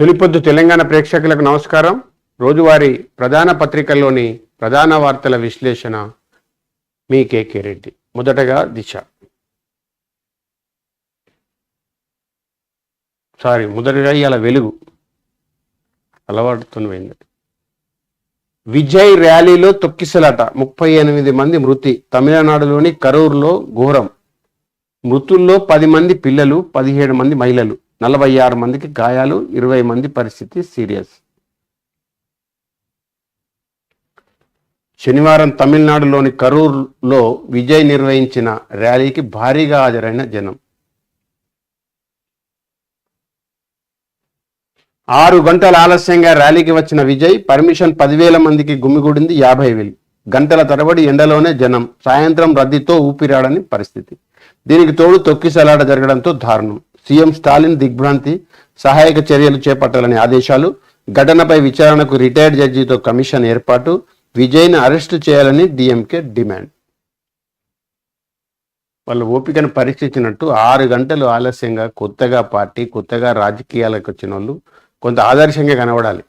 తొలిపొద్దు తెలంగాణ ప్రేక్షకులకు నమస్కారం. రోజువారీ ప్రధాన పత్రికల్లోని ప్రధాన వార్తల విశ్లేషణ మీ కేకే రెడ్డి. మొదటగా దిశ. సారీ మొదటగా ఇవాళ వెలుగు. అలవాటుతో పోయింది విజయ్ ర్యాలీలో తొక్కిసలాట. ముప్పై ఎనిమిది మంది మృతి. తమిళనాడులోని కరూర్లో ఘోరం. మృతుల్లో పది మంది పిల్లలు పదిహేడు మంది మహిళలు. నలభై ఆరు మందికి గాయాలు ఇరవై మంది పరిస్థితి సీరియస్. శనివారం తమిళనాడులోని కరూర్లో విజయ్ నిర్వహించిన ర్యాలీకి భారీగా హాజరైన జనం. ఆరు గంటల ఆలస్యంగా ర్యాలీకి వచ్చిన విజయ్ పర్మిషన్ పదివేల మందికి గుమిగూడింది యాభై వేలు. గంటల తరబడి ఎండలోనే జనం సాయంత్రం రద్దీతో ఊపిరాడని పరిస్థితి. దీనికి తోడు తొక్కిసలాట జరగడంతో దారుణం. సీఎం స్టాలిన్ దిగ్భ్రాంతి సహాయక చర్యలు చేపట్టాలని ఆదేశాలు ఘటనపై విచారణకు రిటైర్డ్ జడ్జితో కమిషన్ ఏర్పాటు విజయ్ను అరెస్టు చేయాలని డిఎంకే డిమాండ్. వాళ్ళ ఓపికను పరీక్షించినట్టు ఆరు గంటలు ఆలస్యంగా కొత్తగా పార్టీ కొత్తగా రాజకీయాలకు వచ్చిన వాళ్ళు కొంత ఆదర్శంగా కనబడాలి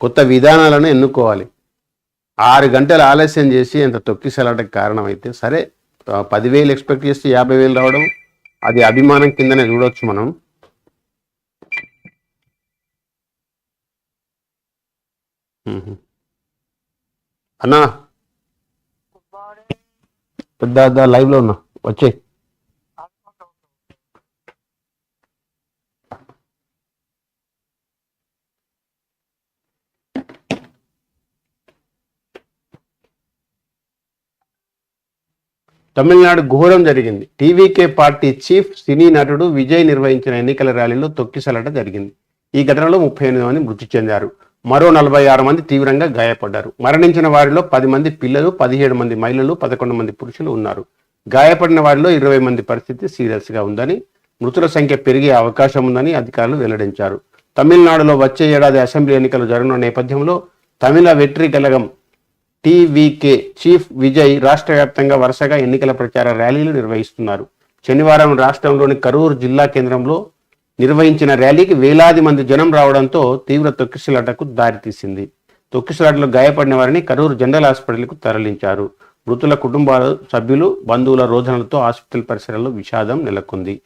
కొత్త విధానాలను ఎన్నుకోవాలి. ఆరు గంటలు ఆలస్యం చేసి ఎంత తొక్కిసలాటకు కారణమైతే సరే పదివేలు ఎక్స్పెక్ట్ చేస్తే యాభై వేలు రావడం అది అభిమానం కిందనే చూడొచ్చు మనం. అన్నా. పెద్ద లైవ్లో ఉన్నా. వచ్చే తమిళనాడు ఘోరం జరిగింది. టీవీకే పార్టీ చీఫ్ సినీ నటుడు విజయ్ నిర్వహించిన ఎన్నికల ర్యాలీలో తొక్కిసలట జరిగింది. ఈ ఘటనలో ముప్పై ఎనిమిది మంది మృతి చెందారు. మరో నలభై ఆరు మంది తీవ్రంగా గాయపడ్డారు. మరణించిన వారిలో పది మంది పిల్లలు పదిహేడు మంది మహిళలు పదకొండు మంది పురుషులు ఉన్నారు. గాయపడిన వారిలో ఇరవై మంది పరిస్థితి సీరియస్గా ఉందని మృతుల సంఖ్య పెరిగే అవకాశం ఉందని అధికారులు వెల్లడించారు. తమిళనాడులో వచ్చే ఏడాది అసెంబ్లీ ఎన్నికలు జరగనున్న నేపథ్యంలో తమిళ వెట్రి కలగం టీవీకే చీఫ్ విజయ్ రాష్ట్ర వ్యాప్తంగా వరుసగా ఎన్నికల ప్రచార ర్యాలీలు నిర్వహిస్తున్నారు. శనివారం రాష్ట్రంలోని కరూరు జిల్లా కేంద్రంలో నిర్వహించిన ర్యాలీకి వేలాది మంది జనం రావడంతో తీవ్ర తొక్కిసలాటకు దారితీసింది. తొక్కిసలాటలో గాయపడిన వారిని కరూరు జనరల్ హాస్పిటల్కు తరలించారు. మృతుల కుటుంబాల సభ్యులు బంధువుల రోదనలతో హాస్పిటల్ పరిసరాల్లో విషాదం నెలకొంది.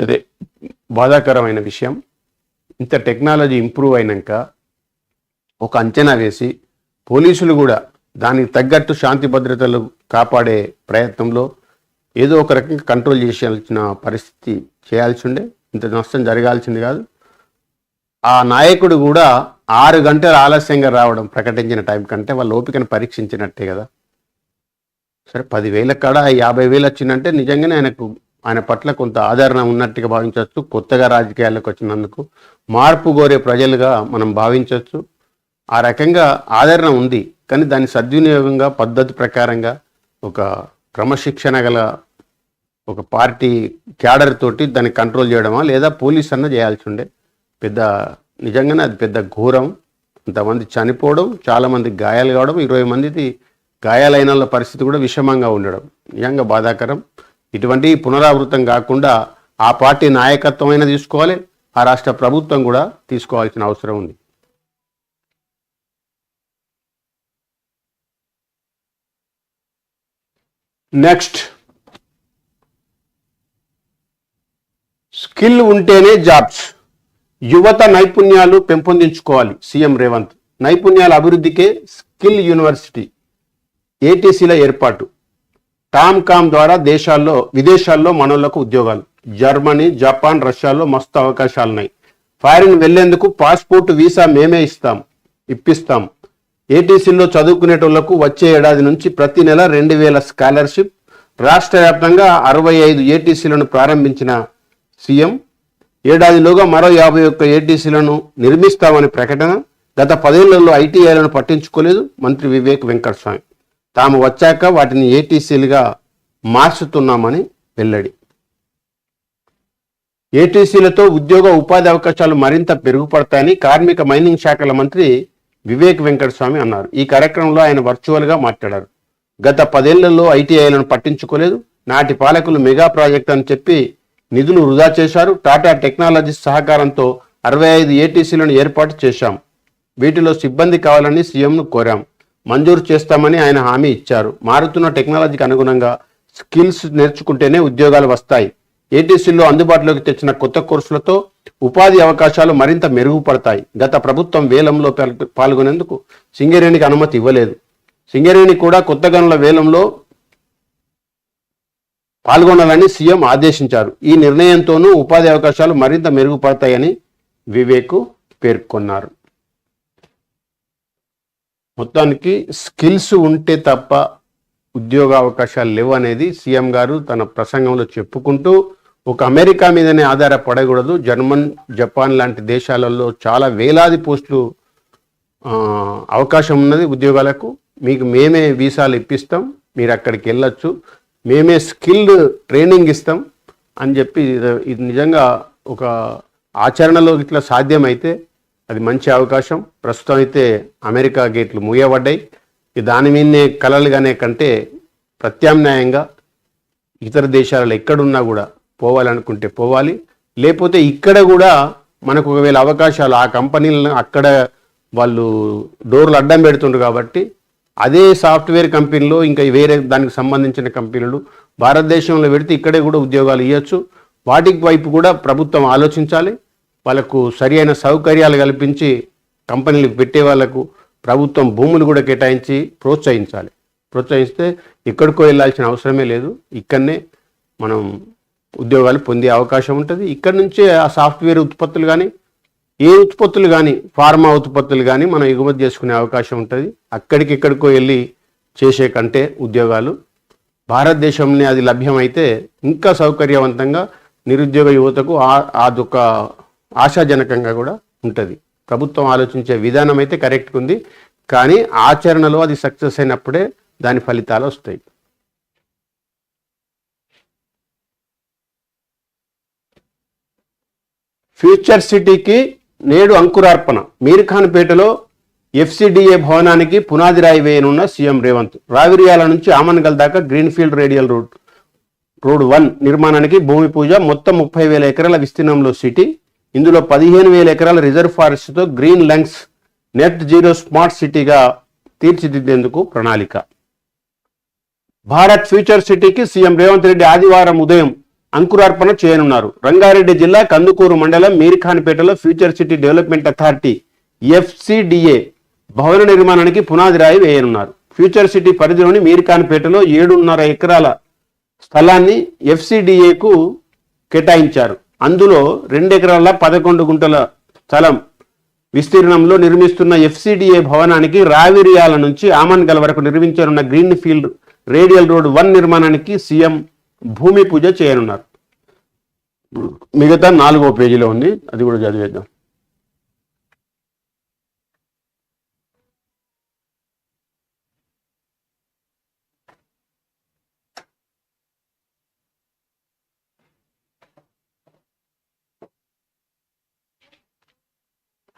అదే బాధాకరమైన విషయం. ఇంత టెక్నాలజీ ఇంప్రూవ్ అయినాక ఒక అంచనా వేసి పోలీసులు కూడా దానికి తగ్గట్టు శాంతి భద్రతలు కాపాడే ప్రయత్నంలో ఏదో ఒక రకంగా కంట్రోల్ చేయాల్సిన పరిస్థితి చేయాల్సి ఉండే. ఇంత నష్టం జరగాల్సింది కాదు. ఆ నాయకుడు కూడా ఆరు గంటలు ఆలస్యంగా రావడం ప్రకటించిన టైం కంటే వాళ్ళ ఓపికను పరీక్షించినట్టే కదా. సరే పదివేల కాడ యాభై వేలు వచ్చిందంటే నిజంగానే ఆయనకు ఆయన పట్ల కొంత ఆదరణ ఉన్నట్టుగా భావించవచ్చు. కొత్తగా రాజకీయాల్లోకి వచ్చినందుకు మార్పు కోరే ప్రజలుగా మనం భావించవచ్చు. ఆ రకంగా ఆదరణ ఉంది. కానీ దాని సద్వినియోగంగా పద్ధతి ప్రకారంగా ఒక క్రమశిక్షణ గల ఒక పార్టీ క్యాడర్ తోటి దాన్ని కంట్రోల్ చేయడమా లేదా పోలీస్ అన్న చేయాల్సి ఉండే. పెద్ద నిజంగానే అది పెద్ద ఘోరం. ఇంతమంది చనిపోవడం చాలామంది గాయాలు కావడం ఇరవై మందిది గాయాలైన వాళ్ళ పరిస్థితి కూడా విషమంగా ఉండడం నిజంగా బాధాకరం. ఇటువంటి పునరావృతం కాకుండా ఆ పార్టీ నాయకత్వం అయినా తీసుకోవాలి ఆ రాష్ట్ర ప్రభుత్వం కూడా తీసుకోవాల్సిన అవసరం ఉంది. నెక్స్ట్ స్కిల్ ఉంటేనే జాబ్స్ యువత నైపుణ్యాలు పెంపొందించుకోవాలి సీఎం రేవంత్. నైపుణ్యాల అభివృద్ధికే స్కిల్ యూనివర్సిటీ ఏటీసీల ఏర్పాటు. టామ్ కామ్ ద్వారా దేశాల్లో విదేశాల్లో మనోళ్ళకు ఉద్యోగాలు. జర్మనీ జపాన్ రష్యాలో మస్తు అవకాశాలున్నాయి. ఫారిన్ వెళ్ళేందుకు పాస్పోర్ట్ వీసా మేమే ఇస్తాం ఇప్పిస్తాం. ఏటీసీలో చదువుకునేటోళ్ళకు వచ్చే ఏడాది నుంచి ప్రతి నెల రెండు వేల స్కాలర్షిప్. రాష్ట్ర వ్యాప్తంగా అరవై ఐదు ఏటీసీలను ప్రారంభించిన సీఎం. ఏడాదిలోగా మరో యాభై ఒక్క ఏటీసీలను నిర్మిస్తామని ప్రకటన. గత పదేళ్ళలో ఐటీఐలను పట్టించుకోలేదు మంత్రి వివేక్ వెంకటస్వామి. తాము వచ్చాక వాటిని ఏటీసీలుగా మార్చుతున్నామని వెల్లడి. ఏటీసీలతో ఉద్యోగ ఉపాధి అవకాశాలు మరింత పెరుగుపడతాయని కార్మిక మైనింగ్ శాఖల మంత్రి వివేక్ వెంకటస్వామి అన్నారు. ఈ కార్యక్రమంలో ఆయన వర్చువల్గా మాట్లాడారు. గత పదేళ్ళలో ఐటీఐలను పట్టించుకోలేదు. నాటి పాలకులు మెగా ప్రాజెక్ట్ అని చెప్పి నిధులు వృధా చేశారు. టాటా టెక్నాలజీస్ సహకారంతో అరవై ఐదు ఏటీసీలను ఏర్పాటు చేశాం. వీటిలో సిబ్బంది కావాలని సీఎంను కోరాం. మంజూరు చేస్తామని ఆయన హామీ ఇచ్చారు. మారుతున్న టెక్నాలజీకి అనుగుణంగా స్కిల్స్ నేర్చుకుంటేనే ఉద్యోగాలు వస్తాయి. ఏటీసీలో అందుబాటులోకి తెచ్చిన కొత్త కోర్సులతో ఉపాధి అవకాశాలు మరింత మెరుగుపడతాయి. గత ప్రభుత్వం వేలంలో పాల్గొనేందుకు సింగరేణికి అనుమతి ఇవ్వలేదు. సింగరేణి కూడా కొత్త గనుల వేలంలో పాల్గొనాలని సీఎం ఆదేశించారు. ఈ నిర్ణయంతోనూ ఉపాధి అవకాశాలు మరింత మెరుగుపడతాయని వివేక్ పేర్కొన్నారు. మొత్తానికి స్కిల్స్ ఉంటే తప్ప ఉద్యోగ అవకాశాలు లేవు అనేది సీఎం గారు తన ప్రసంగంలో చెప్పుకుంటూ ఒక అమెరికా మీదనే ఆధారపడకూడదు. జర్మన్ జపాన్ లాంటి దేశాలలో చాలా వేలాది పోస్టులు అవకాశం ఉన్నది ఉద్యోగాలకు. మీకు మేమే వీసాలు ఇప్పిస్తాం. మీరు అక్కడికి వెళ్ళొచ్చు. మేమే స్కిల్డ్ ట్రైనింగ్ ఇస్తాం అని చెప్పి ఇది- నిజంగా ఒక ఆచరణలో ఇట్లా సాధ్యమైతే అది మంచి అవకాశం. ప్రస్తుతం అయితే అమెరికా గేట్లు మూయబడ్డాయి. దాని మీదనే కలలుగానే కంటే ప్రత్యామ్నాయంగా ఇతర దేశాలలో ఎక్కడున్నా కూడా పోవాలనుకుంటే పోవాలి. లేకపోతే ఇక్కడ కూడా మనకు ఒకవేళ అవకాశాలు ఆ కంపెనీలను అక్కడ వాళ్ళు డోర్లు అడ్డం పెడుతుండ్రు కాబట్టి అదే సాఫ్ట్వేర్ కంపెనీలో ఇంకా వేరే దానికి సంబంధించిన కంపెనీలు భారతదేశంలో పెడితే ఇక్కడే కూడా ఉద్యోగాలు ఇవ్వచ్చు వాటికి వైపు కూడా ప్రభుత్వం ఆలోచించాలి. వాళ్ళకు సరి అయిన సౌకర్యాలు కల్పించి కంపెనీలకు పెట్టే వాళ్ళకు ప్రభుత్వం భూములు కూడా కేటాయించి ప్రోత్సహించాలి. ప్రోత్సహిస్తే ఎక్కడికో వెళ్ళాల్సిన అవసరమే లేదు. ఇక్కడనే మనం ఉద్యోగాలు పొందే అవకాశం ఉంటుంది. ఇక్కడ నుంచే ఆ సాఫ్ట్వేర్ ఉత్పత్తులు కానీ ఏ ఉత్పత్తులు కానీ ఫార్మా ఉత్పత్తులు కానీ మనం ఎగుమతి చేసుకునే అవకాశం ఉంటుంది. అక్కడికి ఎక్కడికో వెళ్ళి చేసే కంటే ఉద్యోగాలు. భారతదేశంలో అది లభ్యమైతే ఇంకా సౌకర్యవంతంగా నిరుద్యోగ యువతకు ఆ- అదొక ఆశాజనకంగా కూడా ఉంటుంది. ప్రభుత్వం ఆలోచించే విధానం అయితే కరెక్ట్గా ఉంది కానీ ఆచరణలో అది సక్సెస్ అయినప్పుడే దాని ఫలితాలు వస్తాయి. ఫ్యూచర్ సిటీకి నేడు అంకురార్పణ. మీర్ఖాన్పేటలో ఎఫ్సిడిఏ భవనానికి పునాది రాయి వేయనున్న సీఎం రేవంత్. రావిరియాల నుంచి ఆమన్గల్ దాకా greenfield radial road road one నిర్మాణానికి భూమి పూజ మొత్తం ముప్పై వేల ఎకరాల విస్తీర్ణంలో సిటీ. ఇందులో పదిహేను వేల ఎకరాల reserve ఫారెస్ట్తో green lungs net zero smart సిటీగా తీర్చిదిద్దేందుకు ప్రణాళిక. భారత్ ఫ్యూచర్ సిటీకి సీఎం రేవంత్ రెడ్డి ఆదివారం ఉదయం అంకురార్పణ చేయనున్నారు. రంగారెడ్డి జిల్లా కందుకూరు మండలం మీర్ఖాన్పేటలో future city development authority FCDA భవన నిర్మాణానికి పునాది రాయి వేయనున్నారు. ఫ్యూచర్ సిటీ పరిధిలోని మీర్ఖాన్పేటలో ఏడున్నర ఎకరాల స్థలాన్ని ఎఫ్సిడిఏకు కేటాయించారు. అందులో రెండు ఎకరాల పదకొండు గుంటల స్థలం విస్తీర్ణంలో నిర్మిస్తున్న ఎఫ్సిడిఏ భవనానికి రావిరియాల నుంచి ఆమన్గల్ వరకు నిర్మించనున్న green field radial road one నిర్మాణానికి సీఎం భూమి పూజ చేయనున్నారు. మిగతా నాలుగో పేజీలో ఉంది అది కూడా చదివేద్దాం.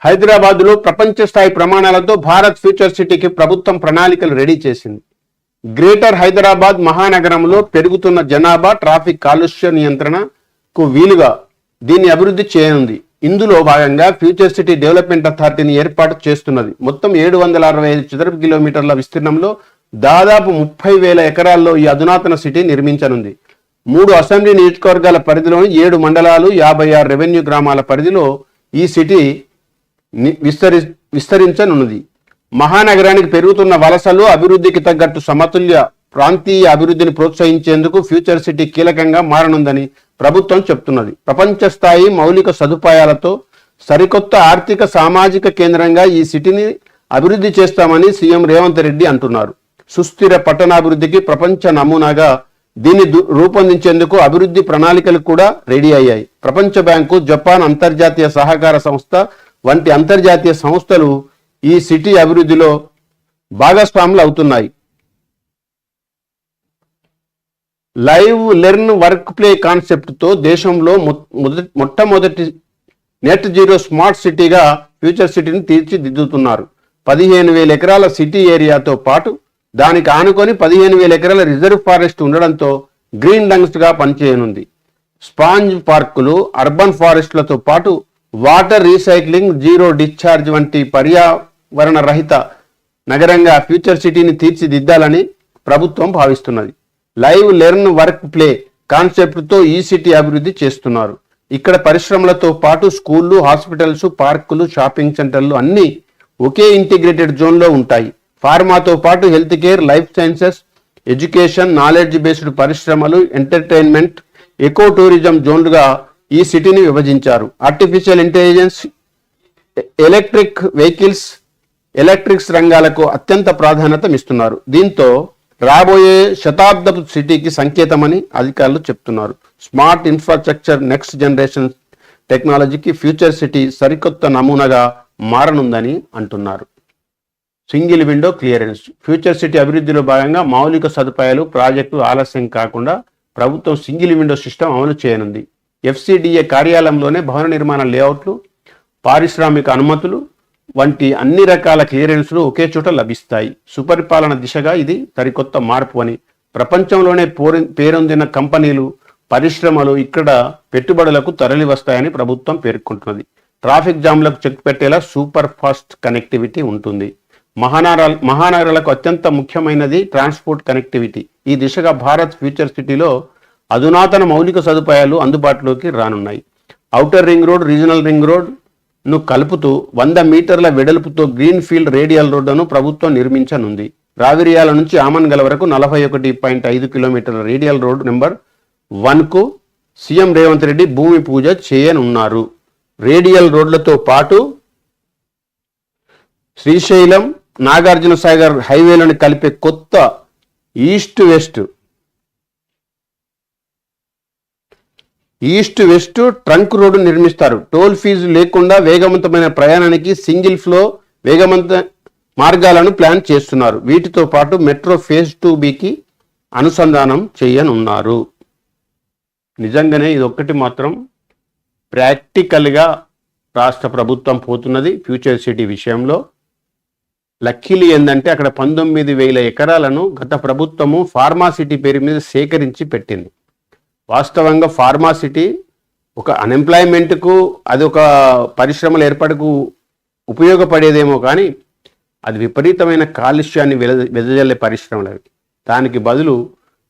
హైదరాబాద్లో ప్రపంచ స్థాయి ప్రమాణాలతో భారత్ ఫ్యూచర్ సిటీకి ప్రభుత్వం ప్రణాళికలు రెడీ చేసింది. గ్రేటర్ హైదరాబాద్ మహానగరంలో పెరుగుతున్న జనాభా ట్రాఫిక్ కాలుష్య నియంత్రణకు వీలుగా దీన్ని అభివృద్ధి చేయనుంది. ఇందులో భాగంగా ఫ్యూచర్ సిటీ డెవలప్మెంట్ అథారిటీని ఏర్పాటు చేస్తున్నది. మొత్తం ఏడు వందల అరవై ఐదు చదరపు కిలోమీటర్ల విస్తీర్ణంలో దాదాపు ముప్పై వేల ఎకరాల్లో ఈ అధునాతన సిటీ నిర్మించనుంది. మూడు అసెంబ్లీ నియోజకవర్గాల పరిధిలోని ఏడు మండలాలు యాభై ఆరు రెవెన్యూ గ్రామాల పరిధిలో ఈ సిటీ విస్తరి విస్తరించనున్నది. మహానగరానికి పెరుగుతున్న వలసలు అభివృద్ధికి తగ్గట్టు సమతుల్య ప్రాంతీయ అభివృద్ధిని ప్రోత్సహించేందుకు ఫ్యూచర్ సిటీ కీలకంగా మారనుందని ప్రభుత్వం చెప్తున్నది. ప్రపంచ స్థాయి మౌలిక సదుపాయాలతో సరికొత్త ఆర్థిక సామాజిక కేంద్రంగా ఈ సిటీని అభివృద్ధి చేస్తామని సీఎం రేవంత్ రెడ్డి అంటున్నారు. సుస్థిర పట్టణాభివృద్ధికి ప్రపంచ నమూనాగా దీన్ని రూపొందించేందుకు అభివృద్ధి ప్రణాళికలు కూడా రెడీ అయ్యాయి. ప్రపంచ బ్యాంకు జపాన్ అంతర్జాతీయ సహకార సంస్థ వంటి అంతర్జాతీయ సంస్థలు ఈ సిటీ అభివృద్ధిలో భాగస్వాములు అవుతున్నాయి. లైవ్ లెర్న్ వర్క్ ప్లే కాన్సెప్ట్తో దేశంలో మొదటి మొట్టమొదటి నెట్ జీరో స్మార్ట్ సిటీగా ఫ్యూచర్ సిటీని తీర్చిదిద్దుతున్నారు. పదిహేను వేల ఎకరాల సిటీ ఏరియాతో పాటు దానికి ఆనుకొని పదిహేను వేల ఎకరాల రిజర్వ్ ఫారెస్ట్ ఉండడంతో గ్రీన్ లంగ్స్గా పనిచేయనుంది. స్పాంజ్ పార్కులు అర్బన్ ఫారెస్ట్లతో పాటు వాటర్ రీసైక్లింగ్ జీరో డిశ్చార్జ్ వంటి పర్యా వర్ణరహిత నగరంగా ఫ్యూచర్ సిటీని తీర్చిదిద్దాలని ప్రభుత్వం భావిస్తున్నది. లైవ్ లెర్న్ వర్క్ ప్లే కాన్సెప్ట్తో ఈ సిటీ అభివృద్ధి చేస్తున్నారు. ఇక్కడ పరిశ్రమలతో పాటు స్కూళ్ళు హాస్పిటల్స్ పార్కులు షాపింగ్ సెంటర్లు అన్నీ ఒకే ఇంటిగ్రేటెడ్ జోన్లో ఉంటాయి. ఫార్మాతో పాటు health care life sciences education knowledge based పరిశ్రమలు ఎంటర్టైన్మెంట్ ఎకో టూరిజం జోన్లుగా ఈ సిటీని విభజించారు. Artificial intelligence electric vehicles electrics రంగాలకు అత్యంత ప్రాధాన్యత ఇస్తున్నారు. దీంతో రాబోయే శతాబ్దపు సిటీకి సంకేతమని అధికారులు చెప్తున్నారు. స్మార్ట్ ఇన్ఫ్రాస్ట్రక్చర్ నెక్స్ట్ జనరేషన్ టెక్నాలజీకి ఫ్యూచర్ సిటీ సరికొత్త నమూనాగా మారనుందని అంటున్నారు. Single window clearance. Future city అభివృద్ధిలో భాగంగా మౌలిక సదుపాయాలు ప్రాజెక్టు ఆలస్యం కాకుండా ప్రభుత్వం సింగిల్ విండో సిస్టమ్ అమలు చేయనుంది. ఎఫ్సిడిఏ కార్యాలయంలోనే భవన నిర్మాణ లేఅవుట్లు పారిశ్రామిక అనుమతులు వంటి అన్ని రకాల క్లియరెన్స్లు ఒకే చోట లభిస్తాయి. సుపరిపాలన దిశగా ఇది సరికొత్త మార్పు అని. ప్రపంచంలోనే పేరొందిన కంపెనీలు పరిశ్రమలు ఇక్కడ పెట్టుబడులకు తరలి వస్తాయని ప్రభుత్వం పేర్కొంటున్నది. ట్రాఫిక్ జామ్లకు చెక్ పెట్టేలా సూపర్ ఫాస్ట్ కనెక్టివిటీ ఉంటుంది. మహానగరాల మహానగరాలకు అత్యంత ముఖ్యమైనది ట్రాన్స్పోర్ట్ కనెక్టివిటీ. ఈ దిశగా భారత్ ఫ్యూచర్ సిటీలో అధునాతన మౌలిక సదుపాయాలు అందుబాటులోకి రానున్నాయి. Outer ring road regional ring road ను కలుపుతూ వంద మీటర్ల వెడల్పుతో గ్రీన్ఫీల్డ్ రేడియల్ రోడ్డును ప్రభుత్వం నిర్మించనుంది. రావిరియాల నుంచి ఆమన్గల వరకు నలభై ఒకటి పాయింట్ ఐదు కిలోమీటర్ల రేడియల్ రోడ్ నెంబర్ వన్కు సీఎం రేవంత్ రెడ్డి భూమి పూజ చేయనున్నారు. రేడియల్ రోడ్లతో పాటు శ్రీశైలం నాగార్జున సాగర్ హైవేలను కలిపే కొత్త east west east west trunk road నిర్మిస్తారు. టోల్ ఫీజు లేకుండా వేగవంతమైన ప్రయాణానికి సింగిల్ ఫ్లో వేగవంత మార్గాలను ప్లాన్ చేస్తున్నారు. వీటితో పాటు మెట్రో ఫేజ్ టూ బికి అనుసంధానం చేయనున్నారు. నిజంగానే ఇది ఒక్కటి మాత్రం ప్రాక్టికల్గా రాష్ట్ర ప్రభుత్వం పోతున్నది ఫ్యూచర్ సిటీ విషయంలో. లక్కీలు ఏంటంటే అక్కడ పంతొమ్మిది వేల ఎకరాలను గత ప్రభుత్వము ఫార్మా సిటీ పేరు మీద సేకరించి పెట్టింది. వాస్తవంగా ఫార్మా సిటీ ఒక అన్ఎంప్లాయ్మెంట్కు అది ఒక పరిశ్రమల ఏర్పాటుకు ఉపయోగపడేదేమో కానీ అది విపరీతమైన కాలుష్యాన్ని వెద వెదజల్లే పరిశ్రమలు అవి. దానికి బదులు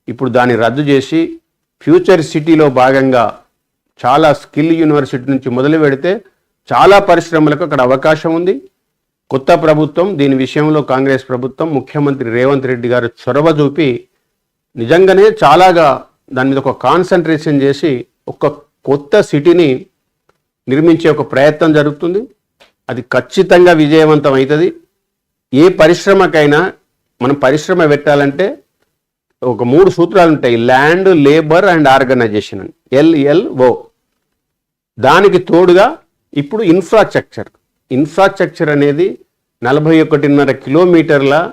ఇప్పుడు దాన్ని రద్దు చేసి ఫ్యూచర్ సిటీలో భాగంగా చాలా స్కిల్ యూనివర్సిటీ నుంచి మొదలు పెడితే చాలా పరిశ్రమలకు అక్కడ అవకాశం ఉంది. కొత్త ప్రభుత్వం దీని విషయంలో కాంగ్రెస్ ప్రభుత్వం ముఖ్యమంత్రి రేవంత్ రెడ్డి గారు చొరవ చూపి నిజంగానే చాలాగా దాని మీద ఒక కాన్సన్ట్రేషన్ చేసి ఒక కొత్త సిటీని నిర్మించే ఒక ప్రయత్నం జరుగుతుంది. అది ఖచ్చితంగా విజయవంతం అవుతుంది. ఏ పరిశ్రమకైనా మనం పరిశ్రమ పెట్టాలంటే ఒక మూడు సూత్రాలు ఉంటాయి. ల్యాండ్ లేబర్ అండ్ ఆర్గనైజేషన్ అని. ఎల్ఎల్ఓ దానికి తోడుగా ఇప్పుడు ఇన్ఫ్రాస్ట్రక్చర్ ఇన్ఫ్రాస్ట్రక్చర్ అనేది నలభై ఒకటిన్నర కిలోమీటర్ల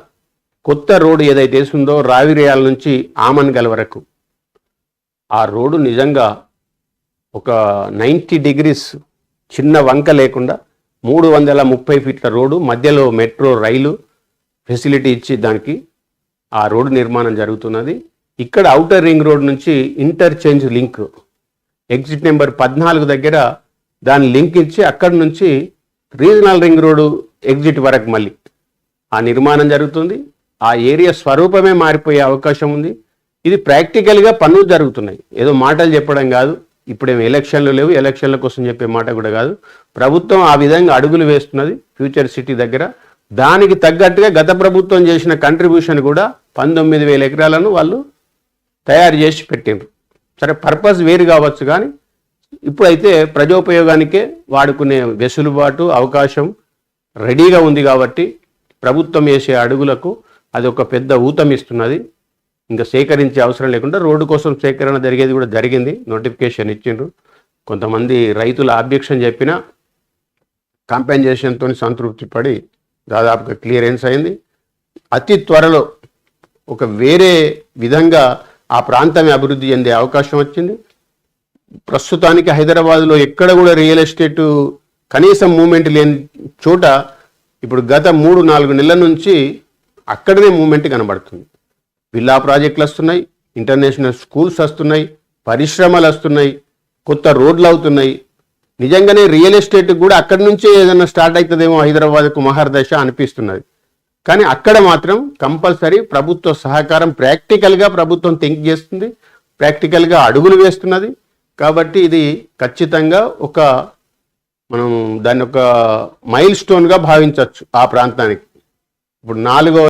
కొత్త రోడ్డు ఏదైతే ఉందో రావిరేయాల నుంచి ఆమన్గల్ వరకు. ఆ రోడ్డు నిజంగా ఒక నైంటీ డిగ్రీస్ చిన్న వంక లేకుండా మూడు వందల ముప్పై ఫీట్ల రోడ్డు మధ్యలో మెట్రో రైలు ఫెసిలిటీ ఇచ్చి దానికి ఆ రోడ్డు నిర్మాణం జరుగుతున్నది. ఇక్కడ ఔటర్ రింగ్ రోడ్ నుంచి ఇంటర్చేంజ్ లింక్. ఎగ్జిట్ నెంబర్ పద్నాలుగు దగ్గర దాన్ని లింక్ ఇచ్చి అక్కడి నుంచి రీజనల్ రింగ్ రోడ్డు ఎగ్జిట్ వరకు మళ్ళీ. ఆ నిర్మాణం జరుగుతుంది. ఆ ఏరియా స్వరూపమే మారిపోయే అవకాశం ఉంది. ఇది ప్రాక్టికల్గా పనులు జరుగుతున్నాయి. ఏదో మాటలు చెప్పడం కాదు. ఇప్పుడేం ఎలక్షన్లు లేవు. ఎలక్షన్ల కోసం చెప్పే మాట కూడా కాదు. ప్రభుత్వం ఆ విధంగా అడుగులు వేస్తున్నది ఫ్యూచర్ సిటీ దగ్గర. దానికి తగ్గట్టుగా గత ప్రభుత్వం చేసిన కంట్రిబ్యూషన్ కూడా పంతొమ్మిది వేల ఎకరాలను వాళ్ళు తయారు చేసి పెట్టిండ్రు. సరే పర్పస్ వేరు కావచ్చు కానీ ఇప్పుడైతే ప్రజోపయోగానికే వాడుకునే వెసులుబాటు అవకాశం రెడీగా ఉంది కాబట్టి ప్రభుత్వం వేసే అడుగులకు అది ఒక పెద్ద ఊతమిస్తున్నది ఇంకా సేకరించే అవసరం లేకుండా రోడ్డు కోసం సేకరణ జరిగేది కూడా జరిగింది. నోటిఫికేషన్ ఇచ్చిండ్రు. కొంతమంది రైతుల ఆబ్జెక్షన్ చెప్పినా కాంపెన్సేషన్తో సంతృప్తి పడి దాదాపుగా క్లియరెన్స్ అయింది. అతి త్వరలో ఒక వేరే విధంగా ఆ ప్రాంతమే అభివృద్ధి చెందే అవకాశం వచ్చింది. ప్రస్తుతానికి హైదరాబాద్లో ఎక్కడ కూడా రియల్ ఎస్టేట్ కనీసం మూమెంట్ లేని చోట ఇప్పుడు గత మూడు నాలుగు నెలల నుంచి అక్కడనే మూమెంట్ కనబడుతుంది. విల్లా ప్రాజెక్టులు వస్తున్నాయి ఇంటర్నేషనల్ స్కూల్స్ వస్తున్నాయి పరిశ్రమలు వస్తున్నాయి కొత్త రోడ్లు అవుతున్నాయి. నిజంగానే రియల్ ఎస్టేట్ కూడా అక్కడి నుంచే ఏదైనా స్టార్ట్ అవుతుందేమో హైదరాబాద్కు మహర్దశ అనిపిస్తున్నది. కానీ అక్కడ మాత్రం కంపల్సరీ ప్రభుత్వ సహకారం ప్రాక్టికల్గా ప్రభుత్వం థింక్ చేస్తుంది ప్రాక్టికల్గా అడుగులు వేస్తున్నది. కాబట్టి ఇది ఖచ్చితంగా ఒక మనం దాన్ని ఒక మైల్ స్టోన్గా భావించవచ్చు ఆ ప్రాంతానికి. ఇప్పుడు నాలుగో